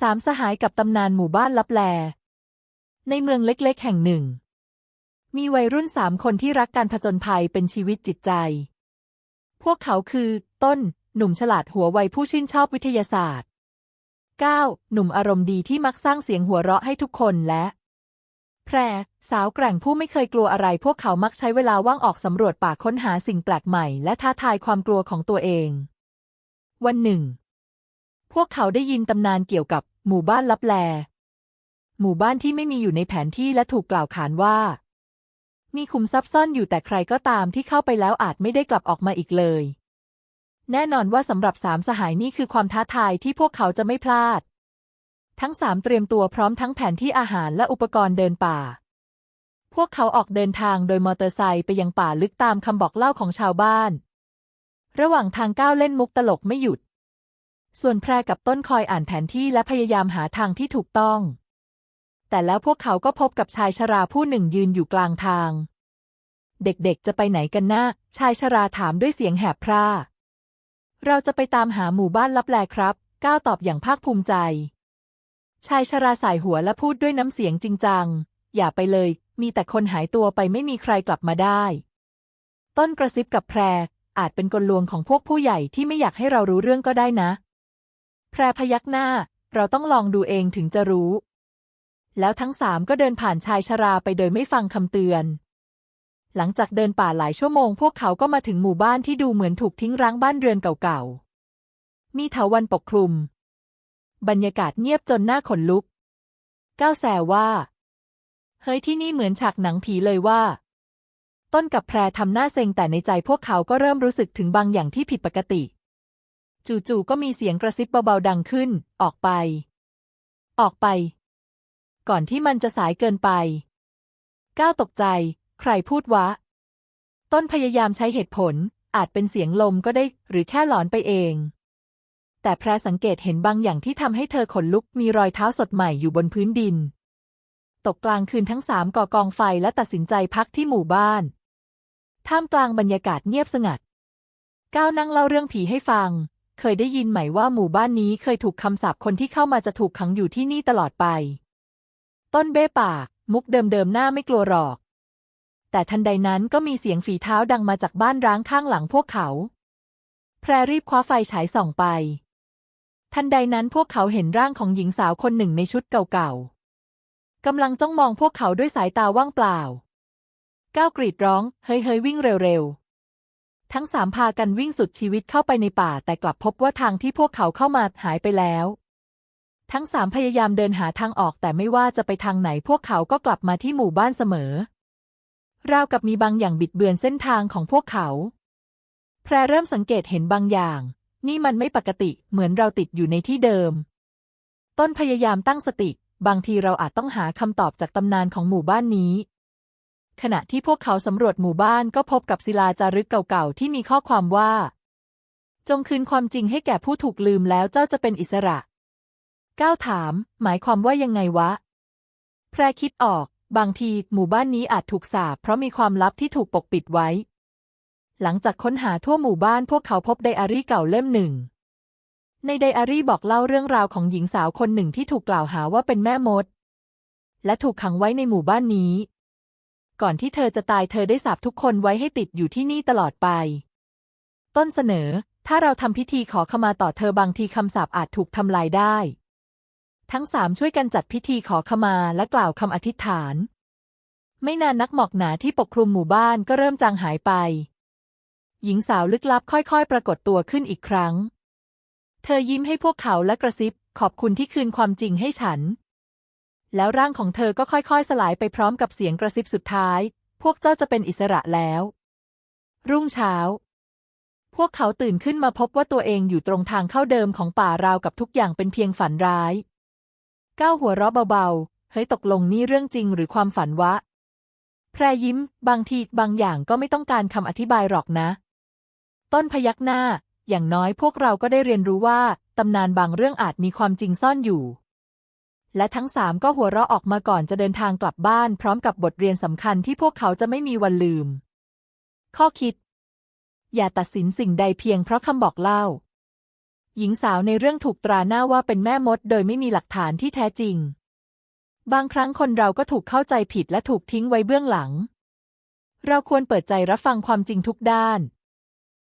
สามสหายกับตำนานหมู่บ้านลับแล ในเมืองเล็กๆ แห่งหนึ่ง มีวัยรุ่นสามคนที่รักการผจญภัยเป็นชีวิตจิตใจ พวกเขาคือ ต้น หนุ่มฉลาดหัวไวผู้ชื่นชอบวิทยาศาสตร์ 9. หนุ่มอารมณ์ดีที่มักสร้างเสียงหัวเราะให้ทุกคนและ แพร สาวแกร่งผู้ไม่เคยกลัวอะไร พวกเขามักใช้เวลาว่างออกสำรวจป่าค้นหาสิ่งแปลกใหม่ และท้าทายความกลัวของตัวเอง วันหนึ่ง พวกเขาได้ยินตำนานเกี่ยวกับหมู่บ้านลับแล หมู่บ้านที่ไม่มีอยู่ในแผนที่และถูกกล่าวขานว่า มีขุมทรัพย์ซ่อนอยู่แต่ใครก็ตามที่เข้าไปแล้วอาจไม่ได้กลับออกมาอีกเลย แน่นอนว่าสำหรับสามสหายนี่คือความท้าทายที่พวกเขาจะไม่พลาด ทั้งสามเตรียมตัวพร้อมทั้งแผนที่อาหารและอุปกรณ์เดินป่า พวกเขาออกเดินทางโดยมอเตอร์ไซค์ไปยังป่าลึกตามคำบอกเล่าของชาวบ้าน ระหว่างทางก้าวเล่นมุกตลกไม่หยุด ส่วนแพรกับต้นคอยอ่านแผนที่และพยายามหาทางที่ถูกต้อง แต่แล้วพวกเขาก็พบกับชายชราผู้หนึ่งยืนอยู่กลางทาง เด็กๆจะไปไหนกันนะ ชายชราถามด้วยเสียงแหบพร่า เราจะไปตามหาหมู่บ้านลับแลครับ ก้าวตอบอย่างภาคภูมิใจ ชายชราสายหัวและพูดด้วยน้ำเสียงจริงจัง อย่าไปเลย มีแต่คนหายตัวไปไม่มีใครกลับมาได้ ต้นกระซิบกับแพรอาจเป็นกลลวงของพวกผู้ใหญ่ที่ไม่อยากให้เรารู้เรื่องก็ได้นะ รพยักหน้า เราต้องลองดูเองถึงจะรู้ แล้วทั้งสามก็เดินผ่านชายชราไปโดยไม่ฟังคำเตือน หลังจากเดินป่าหลายชั่วโมง พวกเขาก็มาถึงหมู่บ้านที่ดูเหมือนถูกทิ้งร้างบ้านเรือนเก่าๆ มีเถาวันปกคลุม บรรยากาศเงียบจนหน้าขนลุก ก้าวแซวว่า เฮ้ยที่นี่เหมือนฉากหนังผีเลยว่าต้นกับแพรทำหน้าเซ็งแต่ในใจพวกเขาก็เริ่มรู้สึกถึงบางอย่างที่ผิดปกติ จู่ๆก็มีเสียงกระซิบเบาๆดังขึ้น ออกไป ออกไป ก่อนที่มันจะสายเกินไป ก้าวตกใจ ใครพูดวะ ต้นพยายามใช้เหตุผล อาจเป็นเสียงลมก็ได้ หรือแค่หลอนไปเอง แต่แพรสังเกตเห็นบางอย่างที่ทำให้เธอขนลุก มีรอยเท้าสดใหม่อยู่บนพื้นดิน ตกกลางคืนทั้งสามก่อกองไฟและตัดสินใจพักที่หมู่บ้าน ท่ามกลางบรรยากาศเงียบสงัด ก้าวนั่งเล่าเรื่องผีให้ฟัง เคยได้ยินไหมว่าหมู่บ้านนี้เคยถูกคำสาปคนที่เข้ามาจะถูกขังอยู่ที่นี่ตลอดไป ต้นเบ้ปาก มุกเดิมๆหน้าไม่กลัวหรอก แต่ทันใดนั้นก็มีเสียงฝีเท้าดังมาจากบ้านร้างข้างหลังพวกเขา แพรรีบคว้าไฟฉายส่องไป ทันใดนั้นพวกเขาเห็นร่างของหญิงสาวคนหนึ่งในชุดเก่าๆกำลังจ้องมองพวกเขาด้วยสายตาว่างเปล่า ก้าวกรีดร้อง เฮ้ยเฮ้ยวิ่งเร็วๆ ทั้งสามพากันวิ่งสุดชีวิตเข้าไปในป่า แต่กลับพบว่าทางที่พวกเขาเข้ามาหายไปแล้ว ทั้งสามพยายามเดินหาทางออก แต่ไม่ว่าจะไปทางไหนพวกเขาก็กลับมาที่หมู่บ้านเสมอ ราวกับมีบางอย่างบิดเบือนเส้นทางของพวกเขา แพรเริ่มสังเกตเห็นบางอย่าง นี่มันไม่ปกติเหมือนเราติดอยู่ในที่เดิม ต้นพยายามตั้งสติ บางทีเราอาจต้องหาคำตอบจากตำนานของหมู่บ้านนี้ ขณะที่พวกเขาสำรวจหมู่บ้านก็พบกับศิลาจารึกเก่าๆ ที่มีข้อความว่า จงคืนความจริงให้แก่ผู้ถูกลืมแล้วเจ้าจะเป็นอิสระก้าวถาม หมายความว่ายังไงวะ แพรคิดออก บางทีหมู่บ้านนี้อาจถูกสาปเพราะมีความลับที่ถูกปกปิดไว้ หลังจากค้นหาทั่วหมู่บ้านพวกเขาพบไดอารี่เก่าเล่มหนึ่ง ในไดอารี่บอกเล่าเรื่องราวของหญิงสาวคนหนึ่งที่ถูกกล่าวหาว่าเป็นแม่มด และถูกขังไว้ในหมู่บ้านนี้ ก่อนที่เธอจะตายเธอได้สาปทุกคนไว้ให้ติดอยู่ที่นี่ตลอดไป ต้นเสนอ ถ้าเราทำพิธีขอขมาต่อเธอบางทีคำสาปอาจถูกทำลายได้ ทั้งสามช่วยกันจัดพิธีขอขมาและกล่าวคำอธิษฐาน ไม่นานนักหมอกหนาที่ปกคลุมหมู่บ้านก็เริ่มจางหายไป หญิงสาวลึกลับค่อยๆ ปรากฏตัวขึ้นอีกครั้ง เธอยิ้มให้พวกเขาและกระซิบขอบคุณที่คืนความจริงให้ฉัน แล้วร่างของเธอก็ค่อยๆ สลายไปพร้อมกับเสียงกระซิบสุดท้าย พวกเจ้าจะเป็นอิสระแล้ว รุ่งเช้า พวกเขาตื่นขึ้นมาพบว่าตัวเองอยู่ตรงทางเข้าเดิมของป่าราวกับทุกอย่างเป็นเพียงฝันร้าย ก้าวหัวเราะเบาๆ เฮ้ยตกลงนี่เรื่องจริงหรือความฝันวะ แพรยิ้ม บางทีบางอย่างก็ไม่ต้องการคำอธิบายหรอกนะ ต้นพยักหน้า อย่างน้อยพวกเราก็ได้เรียนรู้ว่าตำนานบางเรื่องอาจมีความจริงซ่อนอยู่ และทั้งสามก็หัวเราะออกมาก่อนจะเดินทางกลับบ้านพร้อมกับบทเรียนสำคัญที่พวกเขาจะไม่มีวันลืม ข้อคิด อย่าตัดสินสิ่งใดเพียงเพราะคำบอกเล่า หญิงสาวในเรื่องถูกตราหน้าว่าเป็นแม่มดโดยไม่มีหลักฐานที่แท้จริง บางครั้งคนเราก็ถูกเข้าใจผิดและถูกทิ้งไว้เบื้องหลัง เราควรเปิดใจรับฟังความจริงทุกด้าน